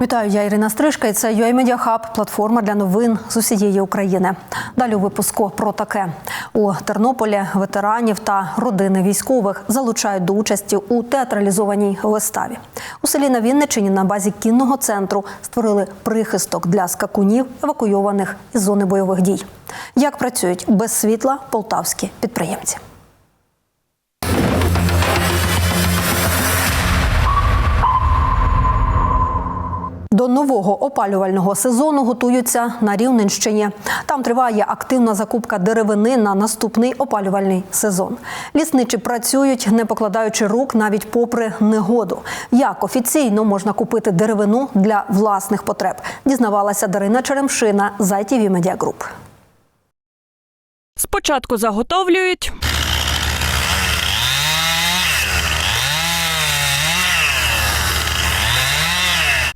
Вітаю, я Ірина Стрижка. І це UA Media Hub, платформа для новин з усієї України. Далі у випуску про таке у Тернополі ветеранів та родини військових залучають до участі у театралізованій виставі. У селі на Вінничині на базі кінного центру створили прихисток для скакунів, евакуйованих із зони бойових дій. Як працюють без світла полтавські підприємці? До нового опалювального сезону готуються на Рівненщині. Там триває активна закупка деревини на наступний опалювальний сезон. Лісничі працюють, не покладаючи рук навіть попри негоду. Як офіційно можна купити деревину для власних потреб? Дізнавалася Дарина Черемшина з ITV Media Group. Спочатку заготовлюють.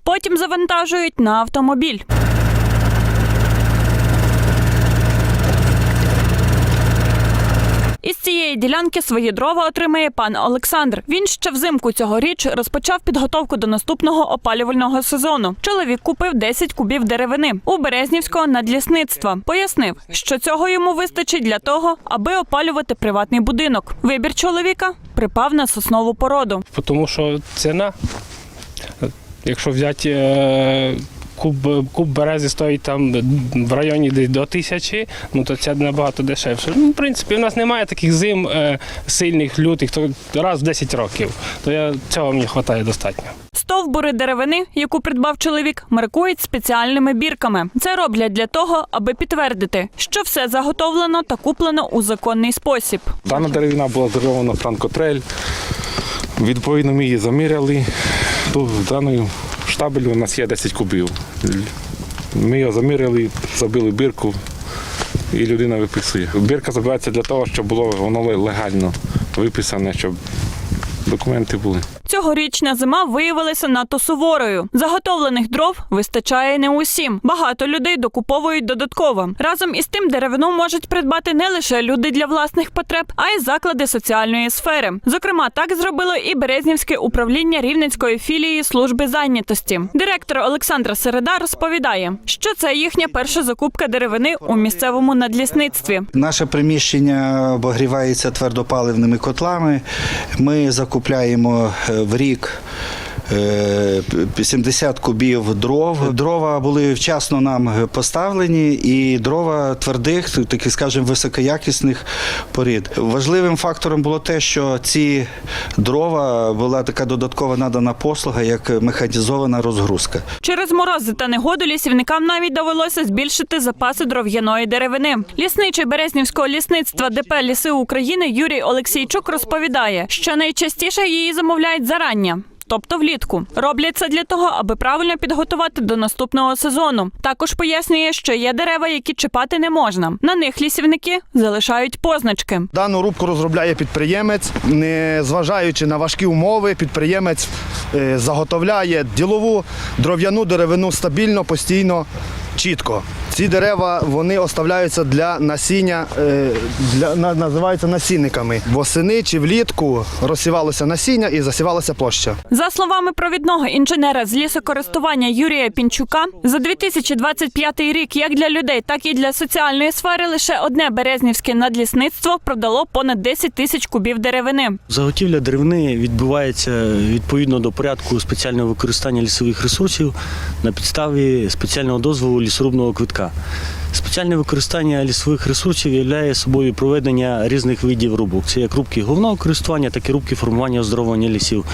Потім завантажують на автомобіль. Із цієї ділянки свої дрова отримає пан Олександр. Він ще взимку цьогоріч розпочав підготовку до наступного опалювального сезону. Чоловік купив 10 кубів деревини у Березнівського надлісництва. Пояснив, що цього йому вистачить для того, аби опалювати приватний будинок. Вибір чоловіка припав на соснову породу. тому що ціна, якщо взяти е, куб, куб берези стоїть там в районі десь до тисячі, ну то це набагато дешевше. Ну, в принципі, у нас немає таких зим е, сильних, лютих, то раз в 10 років. То я, цього мені вистачає достатньо. Стовбури деревини, яку придбав чоловік, маркують спеціальними бірками. Це роблять для того, аби підтвердити, що все заготовлено та куплено у законний спосіб. Дана деревина була зроблена франкотрель. Відповідно, ми її заміряли. Тут в даному штабелі у нас є 10 кубів. Ми його замірили, забили бірку і людина виписує. Бірка забирається для того, щоб було воно легально виписане, щоб документи були. Цьогорічна зима виявилася надто суворою. Заготовлених дров вистачає не усім. Багато людей докуповують додатково. Разом із тим деревину можуть придбати не лише люди для власних потреб, а й заклади соціальної сфери. Зокрема, так зробило і Березнівське управління Рівненської філії служби зайнятості. Директор Олександра Середа розповідає, що це їхня перша закупка деревини у місцевому надлісництві. Наше приміщення обогрівається твердопаливними котлами. Ми закупляємо е, в рік. Е, 70 кубів дров. Дрова були вчасно нам поставлені, і дрова твердих, таких, скажімо, високоякісних порід. Важливим фактором було те, що ці дрова була така додаткова надана послуга, як механізована розгрузка. Через морози та негоду лісівникам навіть довелося збільшити запаси дров'яної деревини. Лісничий Березнівського лісництва ДП Ліси України Юрій Олексійчук розповідає, що найчастіше її замовляють зарання. Тобто влітку роблять це для того, аби правильно підготувати до наступного сезону. Також пояснює, що є дерева, які чіпати не можна. На них лісівники залишають позначки. Дану рубку розробляє підприємець. Не зважаючи на важкі умови, підприємець е, заготовляє ділову дров'яну деревину стабільно, постійно, чітко. Ці дерева вони оставляються для насіння, е, для, називаються насінниками. Восени чи влітку розсівалося насіння і засівалася площа. За словами провідного інженера з лісокористування Юрія Пінчука, за 2025 рік як для людей, так і для соціальної сфери лише одне березнівське надлісництво продало понад 10 тисяч кубів деревини. Заготівля деревини відбувається відповідно до порядку спеціального використання лісових ресурсів на підставі спеціального дозволу лісорубного квитка. Спеціальне використання лісових ресурсів являє собою проведення різних видів рубок. Це як рубки головного користування, так і рубки формування оздоровлення лісів,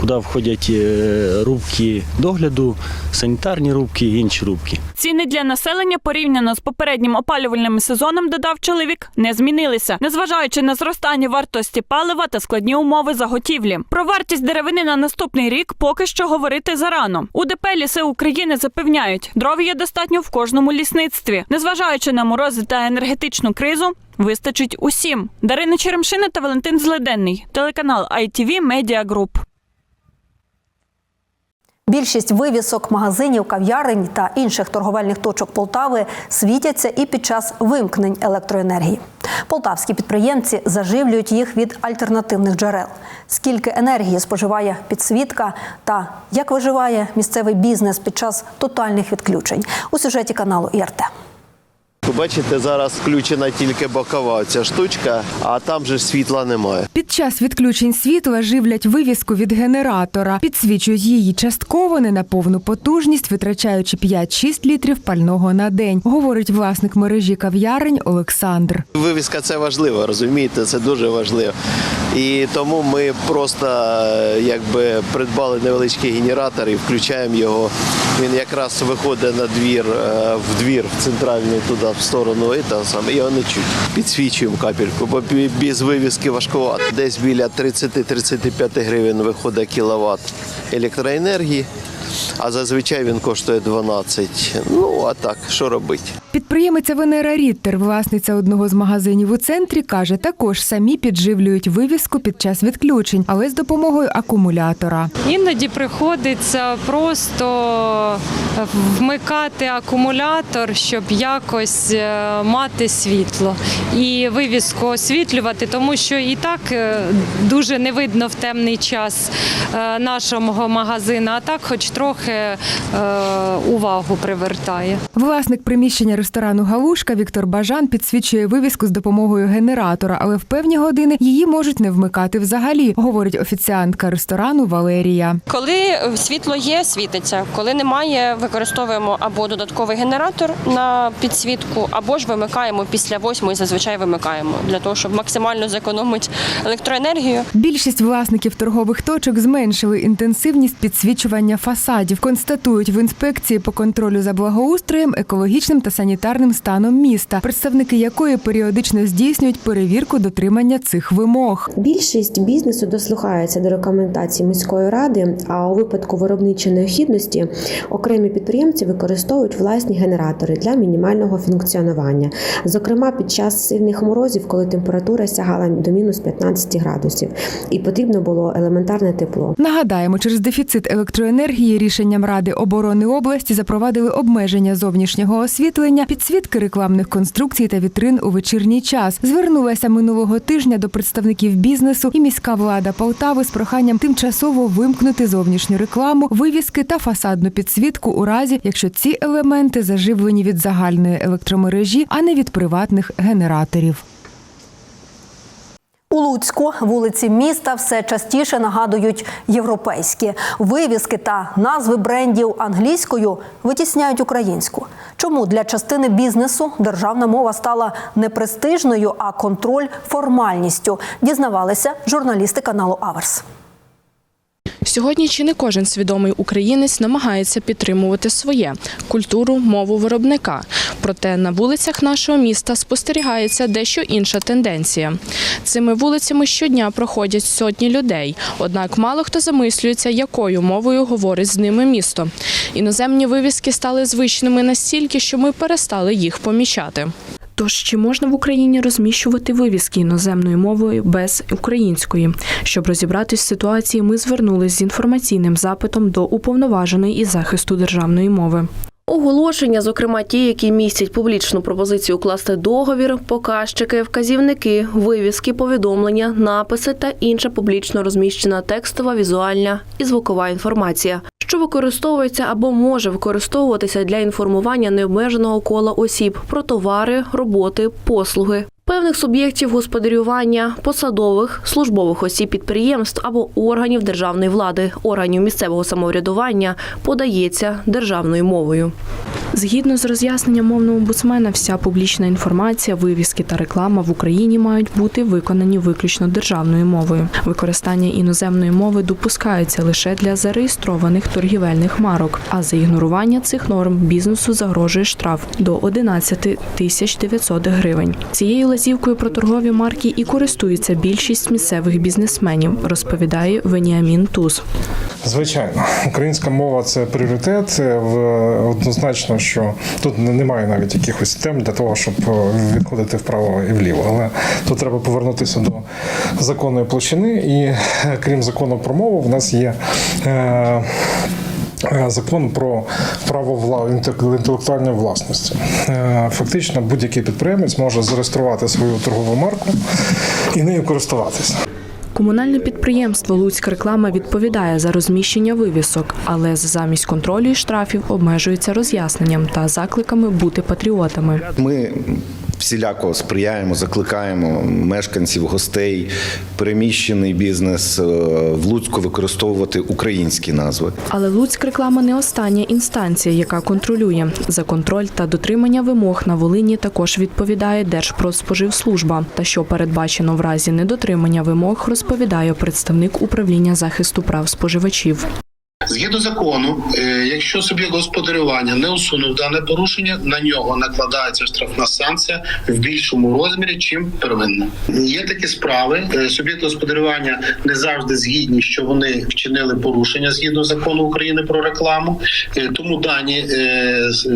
куди входять е, рубки догляду, санітарні рубки і інші рубки. Ціни для населення порівняно з попереднім опалювальним сезоном, додав чоловік, не змінилися, незважаючи на зростання вартості палива та складні умови заготівлі. Про вартість деревини на наступний рік поки що говорити зарано. У ДП ліси України запевняють, дров є достатньо в кожному лісництві. Незважаючи на морози та енергетичну кризу, вистачить усім. Дарина Черемшина та Валентин Зледенний, телеканал ITV Media Group. Більшість вивісок магазинів, кав'ярень та інших торговельних точок Полтави світяться і під час вимкнень електроенергії. Полтавські підприємці заживлюють їх від альтернативних джерел. Скільки енергії споживає підсвітка та як виживає місцевий бізнес під час тотальних відключень у сюжеті каналу ІРТ. Ви бачите, зараз включена тільки бокова ця штучка, а там же світла немає. Під час відключень світла живлять вивіску від генератора, підсвічують її частково не на повну потужність, витрачаючи 5-6 літрів пального на день, говорить власник мережі кав'ярень Олександр. Вивіска це важливо, розумієте, це дуже важливо. І тому ми просто е, якби придбали невеличкий генератор і включаємо його. Він якраз виходить на двір, е, в двір в центральний туди, в сторону і там саме його не чуть. Підсвічуємо капельку, бо без вивіски важкувато. Десь біля 30-35 гривень виходить кіловат електроенергії, а зазвичай він коштує 12. Ну а так, що робити? Підприємиця Венера Ріттер, власниця одного з магазинів у центрі, каже, також самі підживлюють вивіску під час відключень, але з допомогою акумулятора. Іноді приходиться просто вмикати акумулятор, щоб якось е, мати світло і вивіску освітлювати, тому що і так е, дуже не видно в темний час е, нашого магазину, а так хоч трохи е, увагу привертає. Власник приміщення ресторану Галушка Віктор Бажан підсвічує вивіску з допомогою генератора, але в певні години її можуть не вмикати взагалі, говорить офіціантка ресторану Валерія. Коли світло є, світиться. Коли немає, використовуємо або додатковий генератор на підсвітку, або ж вимикаємо після восьмої, зазвичай вимикаємо для того, щоб максимально зекономити електроенергію. Більшість власників торгових точок зменшили інтенсивність підсвічування фасадів. Констатують в інспекції по контролю за благоустроєм, екологічним та санітарним станом міста, представники якої періодично здійснюють перевірку дотримання цих вимог. Більшість бізнесу дослухається до рекомендацій міської ради, а у випадку виробничої необхідності окремі підприємці використовують власні генератори для мінімального функціонування. Зокрема, під час сильних морозів, коли температура сягала до мінус 15 градусів, і потрібно було елементарне тепло. Нагадаємо, через дефіцит електроенергії рішенням Ради оборони області запровадили обмеження зовнішнього освітлення, підсвітки рекламних конструкцій та вітрин у вечірній час. Звернулася минулого тижня до представників бізнесу і міська влада Полтави з проханням тимчасово вимкнути зовнішню рекламу, вивіски та фасадну підсвітку у разі, якщо ці елементи заживлені від загальної електромережі, а не від приватних генераторів. У Луцьку вулиці міста все частіше нагадують європейські вивіски та назви брендів англійською витісняють українську. Чому для частини бізнесу державна мова стала не престижною, а контроль формальністю? Дізнавалися журналісти каналу Аверс. Сьогодні чи не кожен свідомий українець намагається підтримувати своє культуру, мову виробника. Проте на вулицях нашого міста спостерігається дещо інша тенденція. Цими вулицями щодня проходять сотні людей, однак мало хто замислюється, якою мовою говорить з ними місто. Іноземні вивіски стали звичними настільки, що ми перестали їх помічати. Тож чи можна в Україні розміщувати вивіски іноземною мовою без української? Щоб розібратись в ситуації, ми звернулись з інформаційним запитом до уповноваженої із захисту державної мови. Оголошення, зокрема ті, які містять публічну пропозицію укласти договір, показчики, вказівники, вивіски, повідомлення, написи та інша публічно розміщена текстова, візуальна і звукова інформація, що використовується або може використовуватися для інформування необмеженого кола осіб про товари, роботи, послуги. Певних суб'єктів господарювання, посадових, службових осіб підприємств або органів державної влади, органів місцевого самоврядування подається державною мовою. Згідно з роз'ясненням мовного омбудсмена, вся публічна інформація, вивіски та реклама в Україні мають бути виконані виключно державною мовою. Використання іноземної мови допускається лише для зареєстрованих торгівельних марок. А за ігнорування цих норм бізнесу загрожує штраф до 11 тисяч 900 гривень. Цією лазівкою про торгові марки і користується більшість місцевих бізнесменів, розповідає Веніамін Туз. Звичайно, українська мова це пріоритет. В- однозначно, що тут немає навіть якихось тем для того, щоб е, відходити вправо і вліво. Але тут треба повернутися до законної площини. І е, крім закону про мову, в нас є. Е, е, закон про право інтелектуальної власності. Е, Фактично, будь-який підприємець може зареєструвати свою торгову марку і нею користуватися. Комунальне підприємство Луцька реклама відповідає за розміщення вивісок, але замість контролю і штрафів обмежується роз'ясненням та закликами бути патріотами. Ми всіляко сприяємо, закликаємо мешканців, гостей, переміщений бізнес е, в Луцьку використовувати українські назви. Але Луцьк реклама не остання інстанція, яка контролює. За контроль та дотримання вимог на Волині також відповідає Держпродспоживслужба. Та що передбачено в разі недотримання вимог, розповідає представник управління захисту прав споживачів. Згідно закону, е, якщо суб'єкт господарювання не усунув дане порушення, на нього накладається штрафна санкція в більшому розмірі, чим первинна. Є такі справи. е, Суб'єкти господарювання не завжди згідні, що вони вчинили порушення згідно закону України про рекламу. Е, Тому дані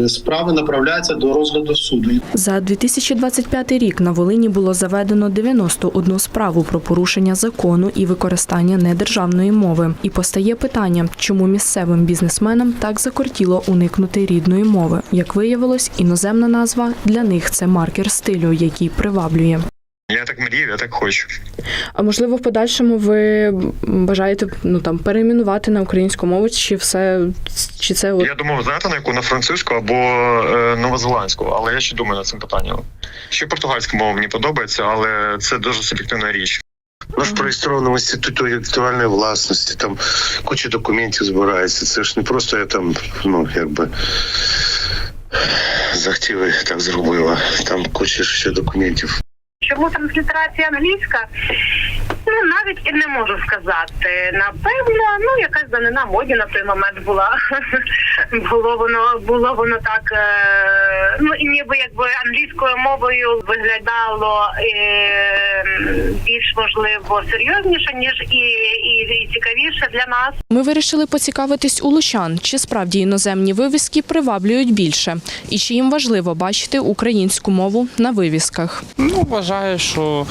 справи направляються до розгляду суду. За 2025 рік на Волині було заведено 91 справу про порушення закону і використання недержавної мови. І постає питання, чому місцевим бізнесменам так закортіло уникнути рідної мови. Як виявилось, іноземна назва для них це маркер стилю, який приваблює. Я так мрію, я так хочу. А можливо, в подальшому ви бажаєте ну там перейменувати на українську мову, чи все чи це от Я думав, знаєте, на яку на французьку або е, новозеландську, але я ще думаю над цим питанням. Ще португальська мова мені подобається, але це дуже суб'єктивна річ. Ми ж прореєстровано в інституті інтелектуальної власності, там куча документів збирається. Це ж не просто я там, ну якби захотів і так зробила. Там куча ще документів. Чому транслітерація англійська? Ну навіть і не можу сказати. Напевно, ну якась данина моді на той момент була. було воно було воно так. Е, ну і ніби якби англійською мовою виглядало е, більш можливо серйозніше ніж і, і, і цікавіше для нас. Ми вирішили поцікавитись у лучан, чи справді іноземні вивіски приваблюють більше, і чи їм важливо бачити українську мову на вивісках. Ну, вважаю, що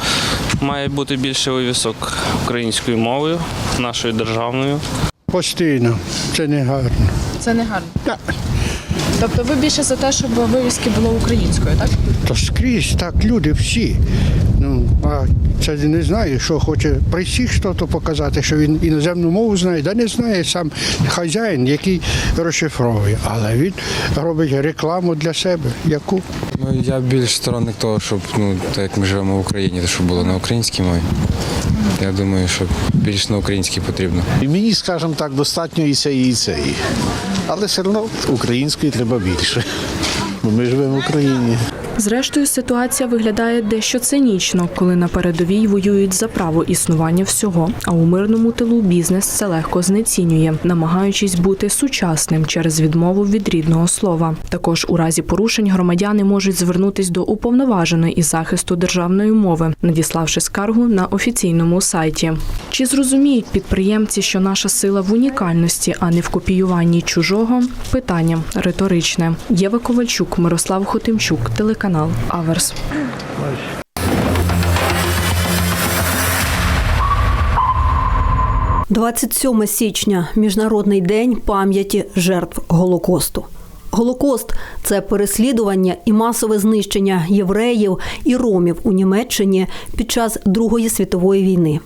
має бути більше вивісок українською мовою, нашою державною. Постійно, це не гарно. Це не гарно. Тобто ви більше за те, щоб вивіски було українською, так? То скрізь так люди всі. А це не знаю, що хоче при всіх щось показати, що він іноземну мову знає, да не знає сам хазяїн, який розшифровує. Але він робить рекламу для себе. Яку? Ну, я більш сторонник того, щоб ну, так як ми живемо в Україні, то щоб було на українській мові. Я думаю, що більш на українській потрібно. І мені, скажімо так, достатньо і цієї, і цієї. Але все одно української треба більше. Бо ми живемо в Україні. Зрештою, ситуація виглядає дещо цинічно, коли на передовій воюють за право існування всього, а у мирному тилу бізнес це легко знецінює, намагаючись бути сучасним через відмову від рідного слова. Також у разі порушень громадяни можуть звернутись до уповноваженої із захисту державної мови, надіславши скаргу на офіційному сайті. Чи зрозуміють підприємці, що наша сила в унікальності, а не в копіюванні чужого? Питання риторичне. Єва Ковальчук, Мирослав Хотимчук, телеканал Аверс. – 27 січня Міжнародний день пам'яті жертв Голокосту. Голокост це переслідування і масове знищення євреїв і ромів у Німеччині під час Другої світової війни.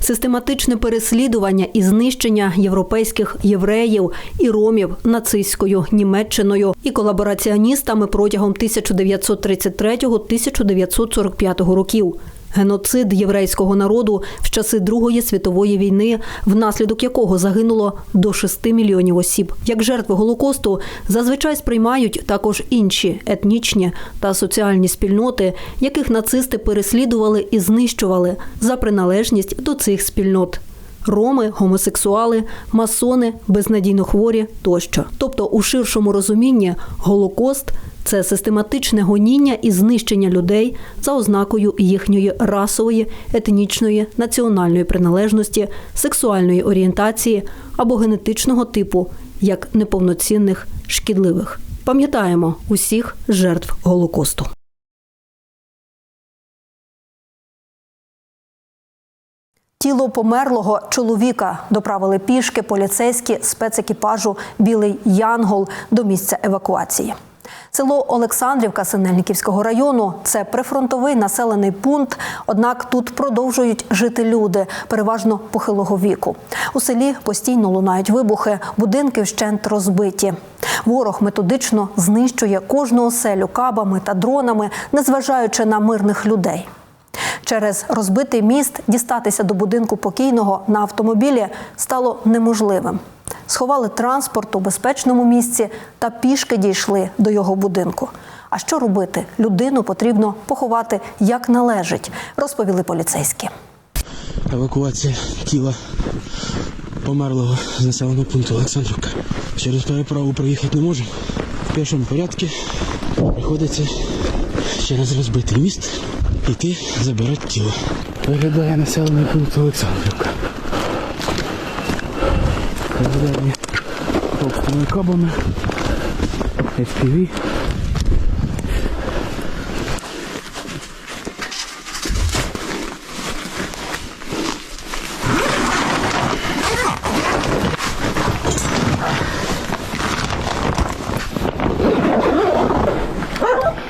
Систематичне переслідування і знищення європейських євреїв і ромів нацистською Німеччиною і колабораціоністами протягом 1933-1945 років. Геноцид єврейського народу в часи Другої світової війни, внаслідок якого загинуло до 6 мільйонів осіб. Як жертви голокосту зазвичай сприймають також інші етнічні та соціальні спільноти, яких нацисти переслідували і знищували за приналежність до цих спільнот. Роми, гомосексуали, масони, безнадійно хворі тощо. Тобто, у ширшому розумінні Голокост це систематичне гоніння і знищення людей за ознакою їхньої расової, етнічної, національної приналежності, сексуальної орієнтації або генетичного типу, як неповноцінних шкідливих. Пам'ятаємо усіх жертв Голокосту. Тіло померлого чоловіка доправили пішки поліцейські спецекіпажу Білий Янгол до місця евакуації. Село Олександрівка Синельниківського району це прифронтовий населений пункт. Однак тут продовжують жити люди, переважно похилого віку. У селі постійно лунають вибухи, будинки вщент розбиті. Ворог методично знищує кожну оселю кабами та дронами, незважаючи на мирних людей. Через розбитий міст дістатися до будинку покійного на автомобілі стало неможливим. Сховали транспорт у безпечному місці та пішки дійшли до його будинку. А що робити? Людину потрібно поховати як належить, розповіли поліцейські. Евакуація тіла померлого з населеного пункту Олександрівка. Через переправу проїхати не можемо. В пішому порядку приходиться через розбитий міст йти забирати тіло. Виглядає населений пункт Олександрівка. Виглядає товстими кабами, FPV.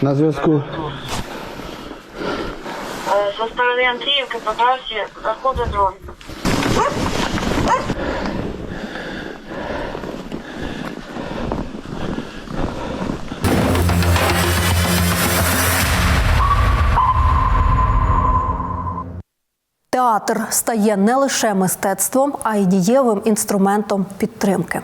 На зв'язку. Со сторони Андріївки по трасі заходить дрон. Театр стає не лише мистецтвом, а й дієвим інструментом підтримки.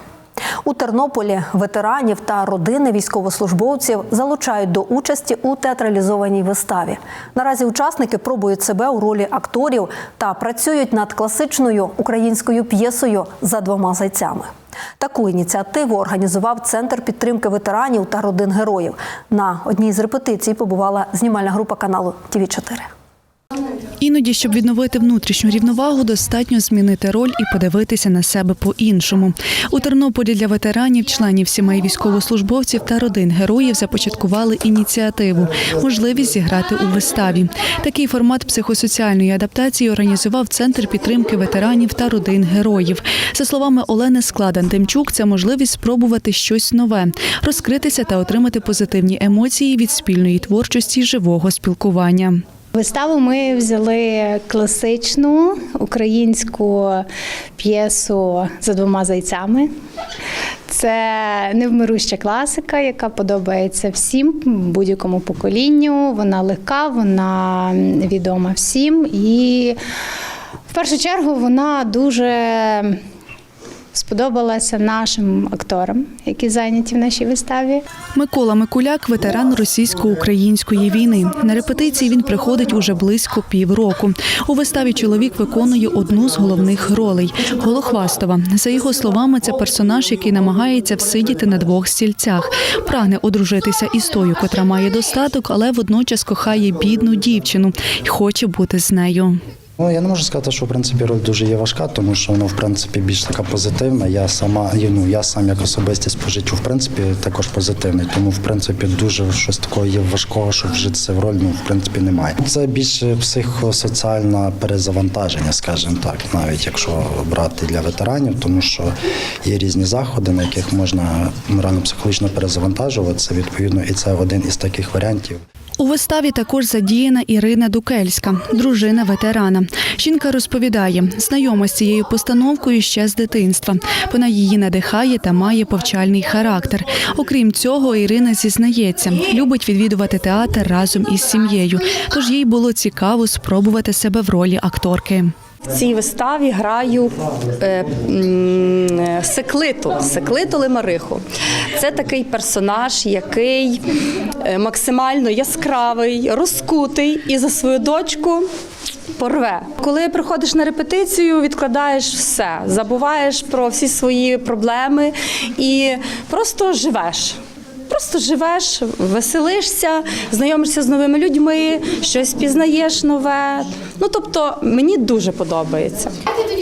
У Тернополі ветеранів та родини військовослужбовців залучають до участі у театралізованій виставі. Наразі учасники пробують себе у ролі акторів та працюють над класичною українською п'єсою за двома зайцями. Таку ініціативу організував Центр підтримки ветеранів та родин героїв. На одній з репетицій побувала знімальна група каналу ТІВІ 4 Іноді, щоб відновити внутрішню рівновагу, достатньо змінити роль і подивитися на себе по-іншому. У Тернополі для ветеранів, членів сімей військовослужбовців та родин героїв започаткували ініціативу можливість зіграти у виставі. Такий формат психосоціальної адаптації організував Центр підтримки ветеранів та родин героїв. За словами Олени Складан Тимчук, це можливість спробувати щось нове, розкритися та отримати позитивні емоції від спільної творчості живого спілкування. Виставу ми взяли класичну українську п'єсу за двома зайцями. Це невмируща класика, яка подобається всім, будь-якому поколінню. Вона легка, вона відома всім. І в першу чергу вона дуже сподобалася нашим акторам, які зайняті в нашій виставі. Микола Микуляк ветеран російсько-української війни. На репетиції він приходить уже близько півроку. У виставі чоловік виконує одну з головних ролей Голохвастова. За його словами, це персонаж, який намагається всидіти на двох стільцях. Прагне одружитися із тою, котра має достаток, але водночас кохає бідну дівчину і хоче бути з нею. Ну, я не можу сказати, що в принципі роль дуже є важка, тому що вона в принципі більш така позитивна. Я сама ну, я сам як особистість по життю, в принципі, також позитивний. Тому в принципі дуже щось такого є важкого, щоб вжитися в роль, ну в принципі немає. Це більше психосоціальне перезавантаження, скажімо так, навіть якщо брати для ветеранів, тому що є різні заходи, на яких можна морально-психологічно перезавантажуватися. Відповідно, і це один із таких варіантів. У виставі також задіяна Ірина Дукельська, дружина ветерана. Жінка розповідає, знайома з цією постановкою ще з дитинства. Вона її надихає та має повчальний характер. Окрім цього, Ірина зізнається, любить відвідувати театр разом із сім'єю. Тож їй було цікаво спробувати себе в ролі акторки. В цій виставі граю е, секлиту, секлиту Лемариху. Це такий персонаж, який е, максимально яскравий, розкутий і за свою дочку. Порве, коли приходиш на репетицію, відкладаєш все, забуваєш про всі свої проблеми і просто живеш. Просто живеш, веселишся, знайомишся з новими людьми, щось пізнаєш нове. Ну тобто мені дуже подобається.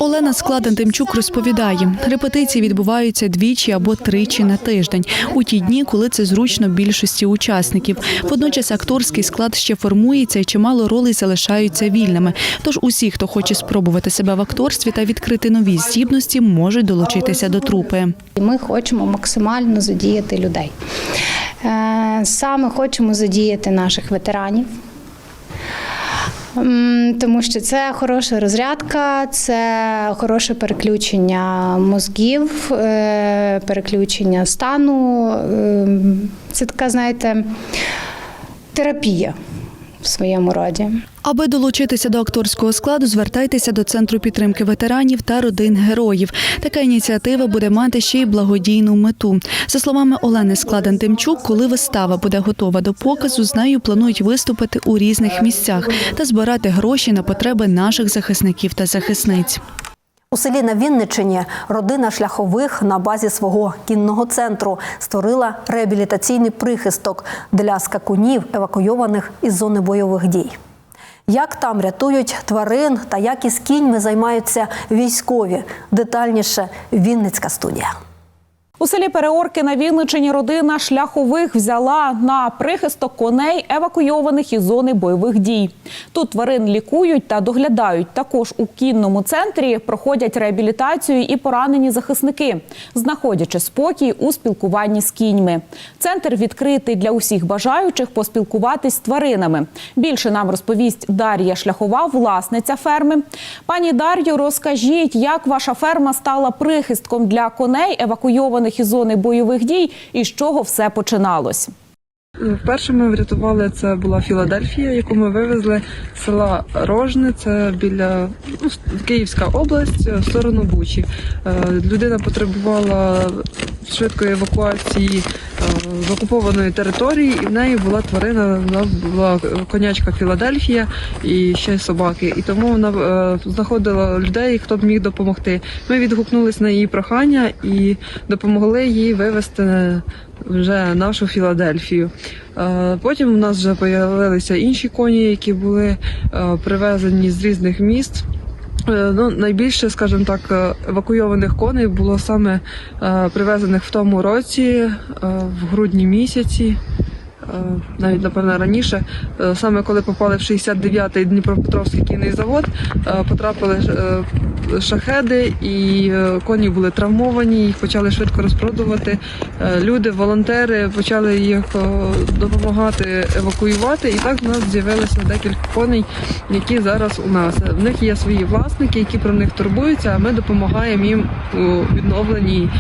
Олена Складен-Тимчук розповідає, репетиції відбуваються двічі або тричі на тиждень у ті дні, коли це зручно більшості учасників. Водночас акторський склад ще формується і чимало ролей залишаються вільними. Тож усі, хто хоче спробувати себе в акторстві та відкрити нові здібності, можуть долучитися до трупи. Ми хочемо максимально задіяти людей. Е, Саме хочемо задіяти наших ветеранів. Тому що це хороша розрядка, це хороше переключення мозгів, е, переключення стану. Ем, Це така, знаєте, терапія в своєму роді. Аби долучитися до акторського складу, звертайтеся до центру підтримки ветеранів та родин героїв. Така ініціатива буде мати ще й благодійну мету. За словами Олени Складен Тимчук, коли вистава буде готова до показу, з нею планують виступити у різних місцях та збирати гроші на потреби наших захисників та захисниць. У селі на Вінничині родина шляхових на базі свого кінного центру створила реабілітаційний прихисток для скакунів, евакуйованих із зони бойових дій. Як там рятують тварин та як із кіньми займаються військові? Детальніше Вінницька студія. У селі Переорки на Вінничині родина шляхових взяла на прихисток коней, евакуйованих із зони бойових дій. Тут тварин лікують та доглядають. Також у кінному центрі проходять реабілітацію і поранені захисники, знаходячи спокій у спілкуванні з кіньми. Центр відкритий для усіх бажаючих поспілкуватись з тваринами. Більше нам розповість Дар'я Шляхова, власниця ферми. Пані Дар'ю, розкажіть, як ваша ферма стала прихистком для коней, евакуйованих зони бойових дій, і з чого все починалось? Вперше ми врятували це була Філадельфія, яку ми вивезли з села Рожне, це біля ну, Київська область, в сторону Бучі. Е, Людина потребувала швидкої евакуації е, з окупованої території, і в неї була тварина, вона була конячка Філадельфія і ще собаки. І тому вона е, знаходила людей, хто б міг допомогти. Ми відгукнулись на її прохання і допомогли їй вивезти вже нашу Філадельфію. Е, Потім у нас вже з'явилися інші коні, які були е, привезені з різних міст. Е, Ну, найбільше, скажімо так, евакуйованих коней було саме привезених в тому році, в грудні місяці. Навіть напевно раніше, саме коли попали в 69-й Дніпропетровський кінний завод, потрапили шахеди, і е, коні були травмовані, їх почали швидко розпродувати. Е, Люди, волонтери почали їх е, допомагати евакуювати. І так в нас з'явилося декілька коней, які зараз у нас. В них є свої власники, які про них турбуються. А ми допомагаємо їм у відновленні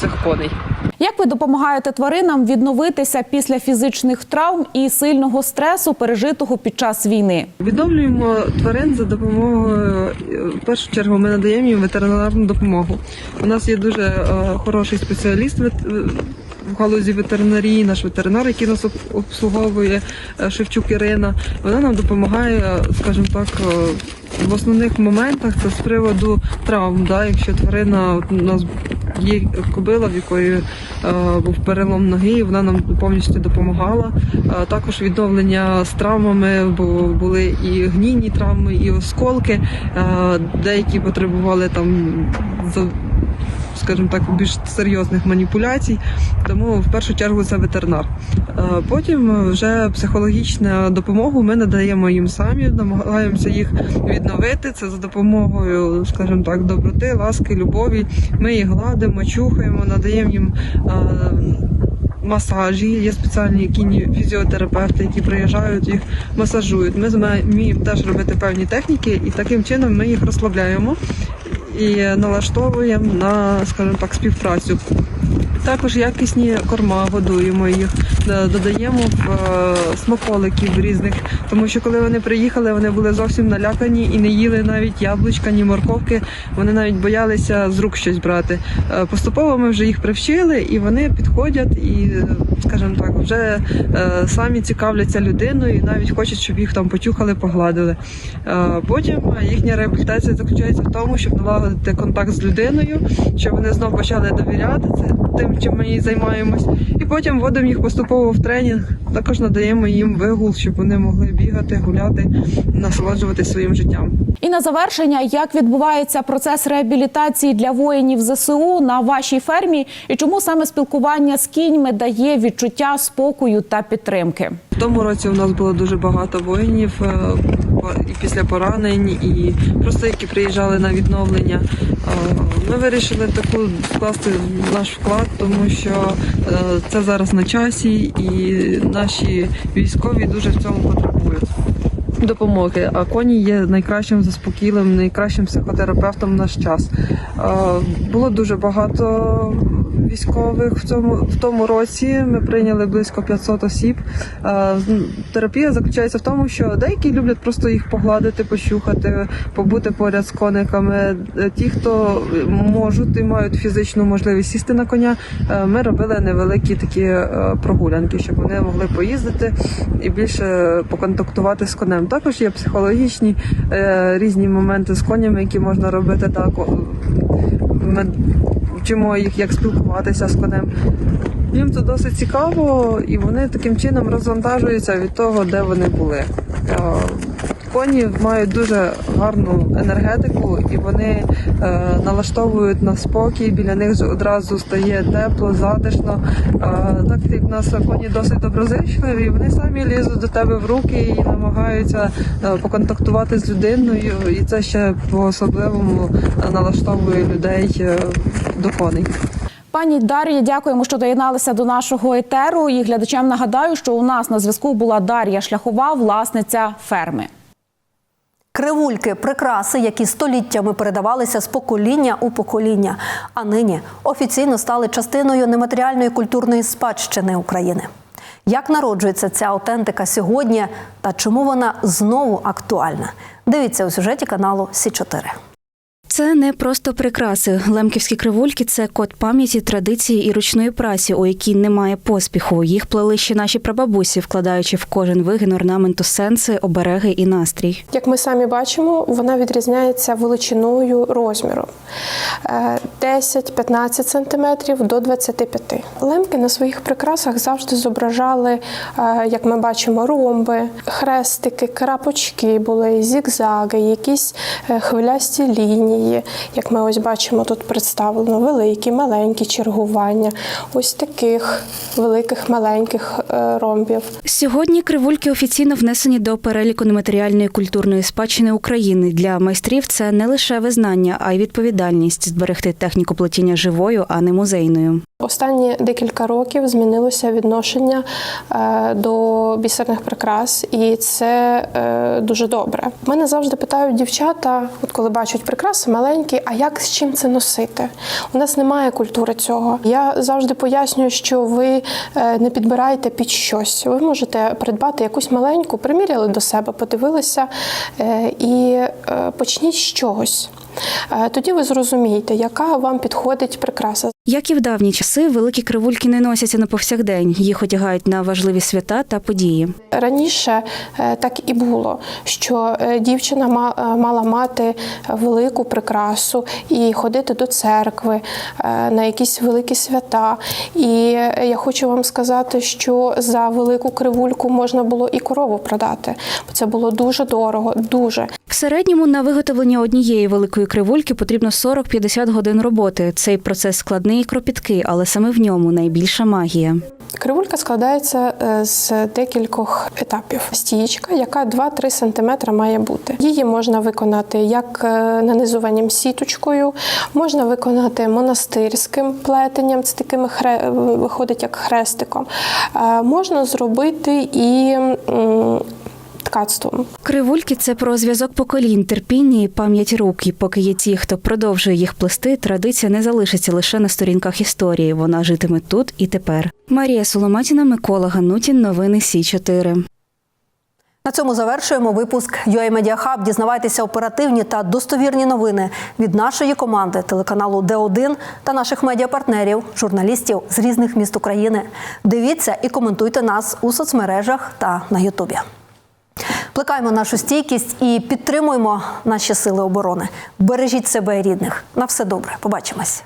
цих коней. Як ви допомагаєте тваринам відновитися після фізичних травм і сильного стресу, пережитого під час війни? Відновлюємо тварин за допомогою. В першу чергу ми надаємо їм ветеринарну допомогу. У нас є дуже е, хороший спеціаліст вет- в галузі ветеринарії, наш ветеринар, який нас обслуговує е, Шевчук Ірина. Вона нам допомагає, е, скажімо так. е, В основних моментах це з приводу травм. Да? Якщо тварина у нас є кобила, в якої е, був перелом ноги, і вона нам повністю допомагала. Е, також відновлення з травмами, бо були і гнійні травми, і осколки. Е, деякі потребували там скажімо так, більш серйозних маніпуляцій. Тому в першу чергу це ветеринар. Е, Потім вже психологічну допомогу ми надаємо їм самі, намагаємося їх відновити. Це за допомогою, скажімо так, доброти, ласки, любові. Ми їх гладимо, чухаємо, надаємо їм. е, Масажі, є спеціальні кінні фізіотерапевти, які приїжджають, їх масажують. Ми вміємо теж робити певні техніки, і таким чином ми їх розслабляємо і налаштовуємо на, скажімо так, співпрацю. Також якісні корма годуємо їх, додаємо в е, смаколиків різних, тому що коли вони приїхали, вони були зовсім налякані і не їли навіть яблучка, ні морковки. Вони навіть боялися з рук щось брати. Е, Поступово ми вже їх привчили, і вони підходять і, е, скажімо так, вже самі цікавляться людиною і навіть хочуть, щоб їх там почухали, погладили. Потім їхня реабілітація заключається в тому, щоб налагодити контакт з людиною, щоб вони знову почали довіряти це тим, чим ми і займаємось, і потім вводимо їх поступово в тренінг. Також надаємо їм вигул, щоб вони могли бігати, гуляти, насолоджуватися своїм життям. І на завершення, як відбувається процес реабілітації для воїнів ЗСУ на вашій фермі, і чому саме спілкування з кіньми дає відчуття спокою та підтримки? В тому році у нас було дуже багато воїнів е, і після поранень, і просто які приїжджали на відновлення. Е, Ми вирішили таку вкласти наш вклад, тому що е, це зараз на часі, і наші військові дуже в цьому потребують. Допомоги, а коні є найкращим заспокійливим, найкращим психотерапевтом в наш час. Е, Було дуже багато військових в цьому в тому році. Ми прийняли близько 500 осіб. Терапія заключається в тому, що деякі люблять просто їх погладити, пощухати, побути поряд з кониками. Е, Ті, хто можуть і мають фізичну можливість сісти на коня, е, ми робили невеликі такі е, прогулянки, щоб вони могли поїздити і більше поконтактувати з конем. Також є психологічні різні моменти з конями, які можна робити так. Ми вчимо їх, як спілкуватися з конем. Їм це досить цікаво, і вони таким чином розвантажуються від того, де вони були. Коні мають дуже гарну енергетику, і вони е, налаштовують на спокій. Біля них одразу стає тепло, затишно. Е, так як в нас коні досить доброзичливі, вони самі лізуть до тебе в руки і намагаються е, поконтактувати з людиною, і це ще по-особливому е, налаштовує людей е, до коней. Пані Дар'я, дякуємо, що доєдналися до нашого етеру. І глядачам нагадаю, що у нас на зв'язку була Дар'я Шляхова, власниця ферми. Кривульки прикраси, які століттями передавалися з покоління у покоління, а нині офіційно стали частиною нематеріальної культурної спадщини України. Як народжується ця аутентика сьогодні та чому вона знову актуальна? Дивіться у сюжеті каналу Сі 4 Це не просто прикраси. Лемківські кривульки це код пам'яті, традиції і ручної праці, у якій немає поспіху. Їх плели ще наші прабабусі, вкладаючи в кожен вигін орнаменту сенси, обереги і настрій. Як ми самі бачимо, вона відрізняється величиною розміром Е, 10-15 см до 25 Лемки на своїх прикрасах завжди зображали, е, як ми бачимо, ромби, хрестики, крапочки були, зігзаги, якісь е, хвилясті лінії. Як ми ось бачимо, тут представлено великі, маленькі чергування, ось таких великих маленьких е, ромбів. Сьогодні кривульки офіційно внесені до переліку нематеріальної культурної спадщини України. Для майстрів це не лише визнання, а й відповідальність зберегти техніку плетіння живою, а не музейною. Останні декілька років змінилося відношення е, до бісерних прикрас, і це е, дуже добре. Мене завжди питають дівчата, от коли бачать прикраси маленькі, а як з чим це носити? У нас немає культури цього. Я завжди пояснюю, що ви е, не підбираєте під щось. Ви можете придбати якусь маленьку, приміряли до себе, подивилися е, і е, почніть з чогось. Тоді ви зрозумієте, яка вам підходить прикраса. Як і в давні часи, великі кривульки не носяться на повсякдень. Їх одягають на важливі свята та події. Раніше е, так і було, що е, дівчина е, мала мати велику прикрасу і ходити до церкви на якісь великі свята. І я хочу вам сказати, що за велику кривульку можна було і корову продати, бо це було дуже дорого, дуже. В середньому на виготовлення однієї великої кривульки потрібно 40-50 годин роботи. Цей процес складний і кропіткий, але саме в ньому найбільша магія. Кривулька складається е, з декількох етапів. Стієчка, яка 2-3 см має бути. Її можна виконати як е, нанизуванням сіточкою, можна виконати монастирським плетенням, це такими хре... виходить як хрестиком. Е, Можна зробити і ткацтвом. Кривульки це про зв'язок поколінь, терпіння і пам'ять рук. І поки є ті, хто продовжує їх плести, традиція не залишиться лише на сторінках історії. Вона житиме тут і тепер. Марія Соломатіна, Микола Ганутін. Новини Сі 4 На цьому завершуємо випуск UA Media Hub. Дізнавайтеся оперативні та достовірні новини від нашої команди телеканалу Д1 та наших медіапартнерів, журналістів з різних міст України. Дивіться і коментуйте нас у соцмережах та на Ютубі. Плекаємо нашу стійкість і підтримуємо наші сили оборони. Бережіть себе і рідних. На все добре. Побачимось.